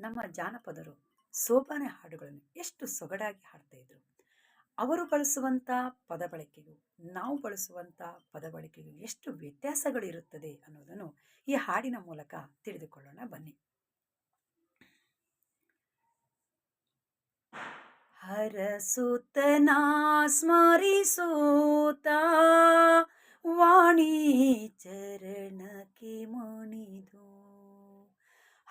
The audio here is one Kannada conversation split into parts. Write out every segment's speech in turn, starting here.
ನಮ್ಮ ಜಾನಪದರು ಸೋಬಾನೆ ಹಾಡುಗಳನ್ನು ಎಷ್ಟು ಸೊಗಡಾಗಿ ಹಾಡ್ತಾ ಇದ್ರು. ಅವರು ಬಳಸುವಂಥ ಪದ ಬಳಕೆಗೂ ನಾವು ಬಳಸುವಂಥ ಪದ ಬಳಕೆಗೂ ಎಷ್ಟು ವ್ಯತ್ಯಾಸಗಳಿರುತ್ತದೆ ಅನ್ನೋದನ್ನು ಈ ಹಾಡಿನ ಮೂಲಕ ತಿಳಿದುಕೊಳ್ಳೋಣ. ಬನ್ನಿ. ಹರಸುತನ ಸ್ಮರಿಸೋತ ವಾಣಿ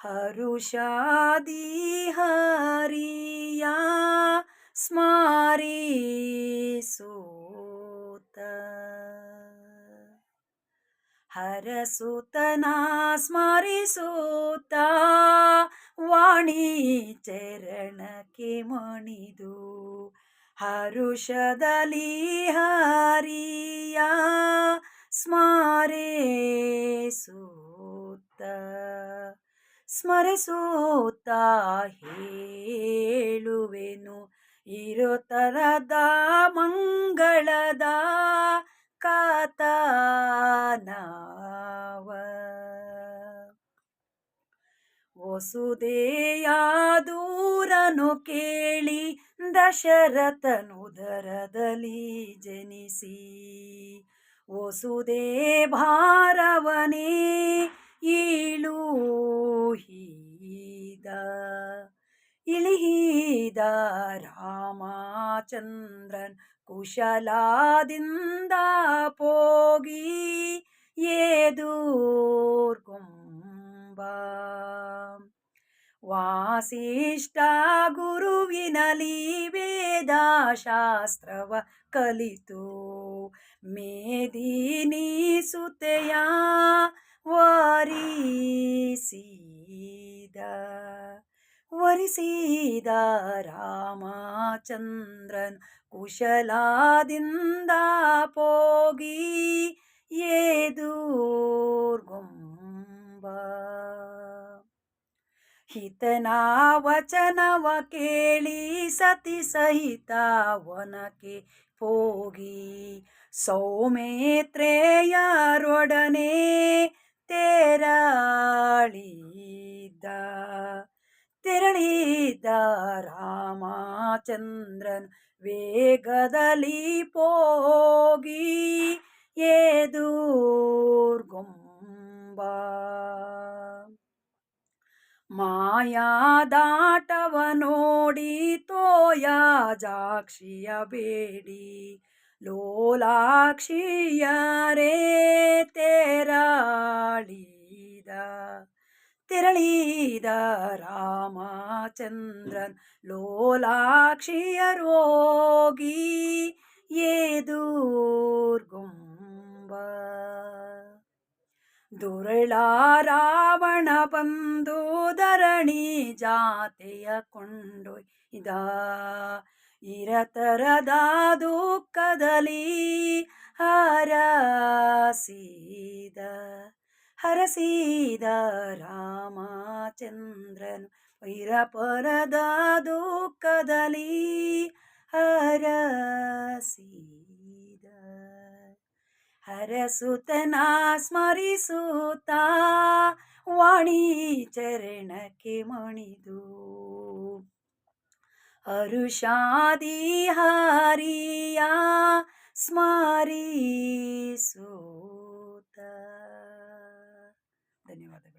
ಹರುಷಾದಿ ಹರಿಯ ಸ್ಮರಿಸೂತ. ಹರಸುತನ ಸ್ಮರಿಸೂತ ವಾಣಿ ಚರಣಕ್ಕೆ ಮಣಿದು ಹರುಷದಲ್ಲಿ ಸ್ಮರಿಸೂತ ಹೇಳುವೆನು. ಇರೋ ತರದ ಮಂಗಳದ ಕಾತನವ ವಸುದೆಯ ದೂರನು ಕೇಳಿ ದಶರಥನುದರದಲ್ಲಿ ಜನಿಸಿ. ವಸುದೇ ಭಾರವನೇ ಇಳುಹಿದ ಇಳಿಹಿದ ರಾಮಚಂದ್ರನ್ ಕುಶಲಾದಿಂದ ಪೋಗಿ ಏದೂರ್ಗುಂಬ ವಾಸಿಷ್ಠ ಗುರುವಿನಲಿ ವೇದ ಶಾಸ್ತ್ರವ ಕಲಿತು ಮೇದಿನಿ ಸುತೆಯ ವರಿಸಿದ ವರಿಸಿದ ರಾಮಚಂದ್ರನ್ ಕುಶಲಾದಿಂದ ಪೋಗಿ ಏದೂರ್ಗುಂಬ ಹಿತನ ವಚನವ ಕೇಳಿ ಸತಿ ಸಹಿತ ವನಕ್ಕೆ ಹೋಗಿ ಸೌಮೇತ್ರೇಯರೊಡನೆ ತೆರಳಿದ ತೆರಳಿದ ರಾಮಚಂದ್ರನ್ ವೇಗದಲ್ಲಿ ಪೋಗಿ ಏದೂರ್ಗುಂಬ ಮಾಯಾದಾಟವ ನೋಡಿ ತೋಯ ಜಾಕ್ಷಿಯ ಬೇಡಿ ಲೋಲಾಕ್ಷಿಯರೇ ತೆರಳಿದ ತೆರಳಿದ ರಾಮಚಂದ್ರನ್. ಲೋಲಾಕ್ಷಿಯರೋಗಿ ಏದೂರ್ಗುಂಬ ದುರಳ ರಾವಣ ಬಂದು ಧರಣಿ ಜಾತೆಯ ಕೊಂಡೊಯ್ದ. ಇರತರದ ದುಃಖದಲ್ಲಿ ಹರಸೀದ ಹರಸೀದ ರಾಮಚಂದ್ರನು. ವೈರಪರದ ದುಃಖದಲ್ಲಿ ಹರಸೀದ ಹರಸುತನ ಸ್ಮರಿಸುತ್ತ ವಾಣಿ ಚರಣಕ್ಕೆ ಮಣಿದು. ಹರುಷಾದಿ ಹರಿಯ ಸೋತ. ಧನ್ಯವಾದ